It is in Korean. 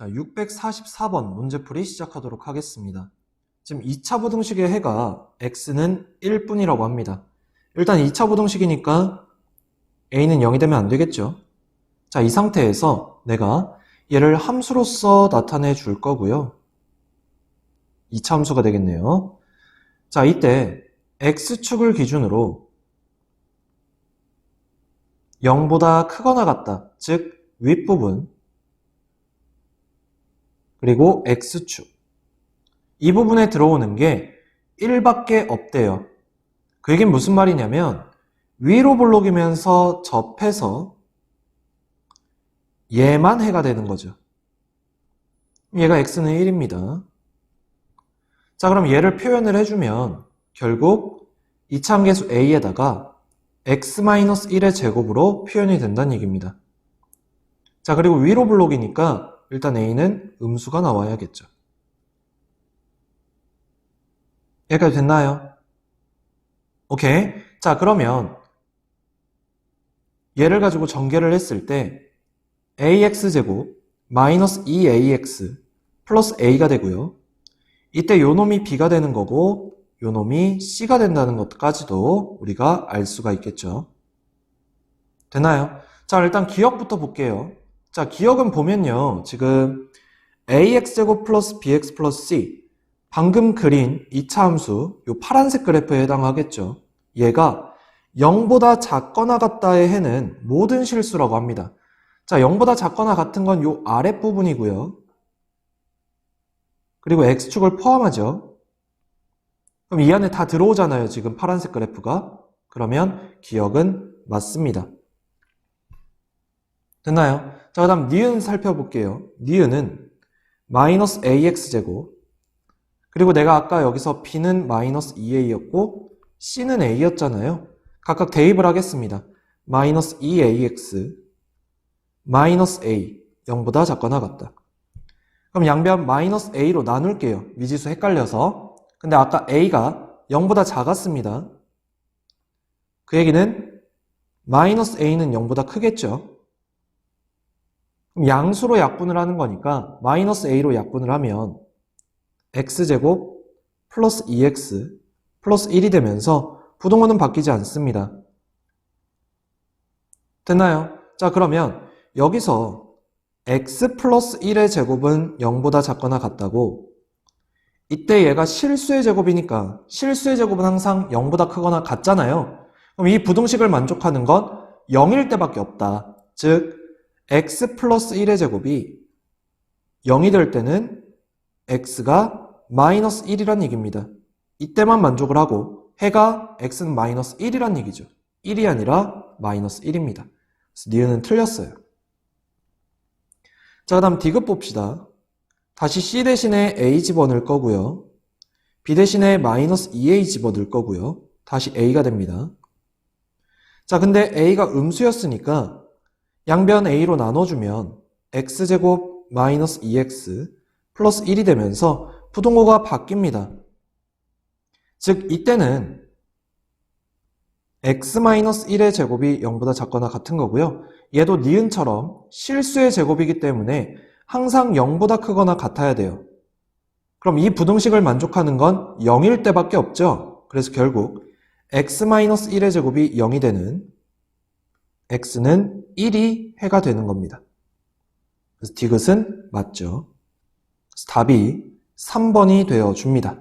자, 644번 문제풀이 시작하도록 하겠습니다. 지금 2차 부등식의 해가 x는 1뿐이라고 합니다. 일단 2차 부등식이니까 a는 0이 되면 안 되겠죠. 자, 이 상태에서 내가 얘를 함수로서 나타내 줄 거고요. 2차 함수가 되겠네요. 자, 이때 x축을 기준으로 0보다 크거나 같다. 즉, 윗부분 그리고 x축 이 부분에 들어오는 게 1밖에 없대요. 그 얘기는 무슨 말이냐면 위로 볼록이면서 접해서 얘만 해가 되는 거죠. 얘가 x는 1입니다. 자 그럼 얘를 표현을 해주면 결국 이차함계수 a에다가 x-1의 제곱으로 표현이 된다는 얘기입니다. 자 그리고 위로 블록이니까 일단 a는 음수가 나와야겠죠. 여기까지 됐나요? 오케이. 자, 그러면 얘를 가지고 전개를 했을 때 ax제곱 마이너스 2ax 플러스 a가 되고요. 이때 요 놈이 b가 되는 거고 요 놈이 c가 된다는 것까지도 우리가 알 수가 있겠죠. 되나요? 자, 일단 기억부터 볼게요. 자, 기억은 보면요. 지금 ax제곱 플러스 bx 플러스 c 방금 그린 2차 함수 요 파란색 그래프에 해당하겠죠. 얘가 0보다 작거나 같다의 해는 모든 실수라고 합니다. 자, 0보다 작거나 같은 건요 아랫부분이고요. 그리고 x축을 포함하죠. 그럼 이 안에 다 들어오잖아요. 지금 파란색 그래프가. 그러면 기억은 맞습니다. 됐나요? 자, 그 다음 니은 살펴볼게요. 니은은 마이너스 ax제곱 그리고 내가 아까 여기서 b는 마이너스 2a였고 c는 a였잖아요. 각각 대입을 하겠습니다. 마이너스 2ax 마이너스 a 0보다 작거나 같다. 그럼 양변 마이너스 a로 나눌게요. 미지수 헷갈려서. 근데 아까 a가 0보다 작았습니다. 그 얘기는 마이너스 a는 0보다 크겠죠. 양수로 약분을 하는 거니까 마이너스 a로 약분을 하면 x제곱 플러스 2x 플러스 1이 되면서 부동호는 바뀌지 않습니다. 됐나요? 자 그러면 여기서 x 플러스 1의 제곱은 0보다 작거나 같다고 이때 얘가 실수의 제곱이니까 실수의 제곱은 항상 0보다 크거나 같잖아요. 그럼 이 부등식을 만족하는 건 0일 때밖에 없다. 즉 x 플러스 1의 제곱이 0이 될 때는 x가 마이너스 1이란 얘기입니다. 이때만 만족을 하고 해가 x는 마이너스 1이란 얘기죠. 1이 아니라 마이너스 1입니다. 그래서 니은은 틀렸어요. 자, 그 다음 디귿 봅시다. 다시 c 대신에 a 집어넣을 거고요. b 대신에 마이너스 2a 집어넣을 거고요. 다시 a가 됩니다. 자, 근데 a가 음수였으니까 양변 a로 나눠주면 x제곱 마이너스 2x 플러스 1이 되면서 부동호가 바뀝니다. 즉 이때는 x-1의 제곱이 0보다 작거나 같은 거고요. 얘도 니은처럼 실수의 제곱이기 때문에 항상 0보다 크거나 같아야 돼요. 그럼 이 부등식을 만족하는 건 0일 때밖에 없죠. 그래서 결국 x-1의 제곱이 0이 되는 x는 1이 해가 되는 겁니다. 그래서 디귿은 맞죠. 답이 3번이 되어 줍니다.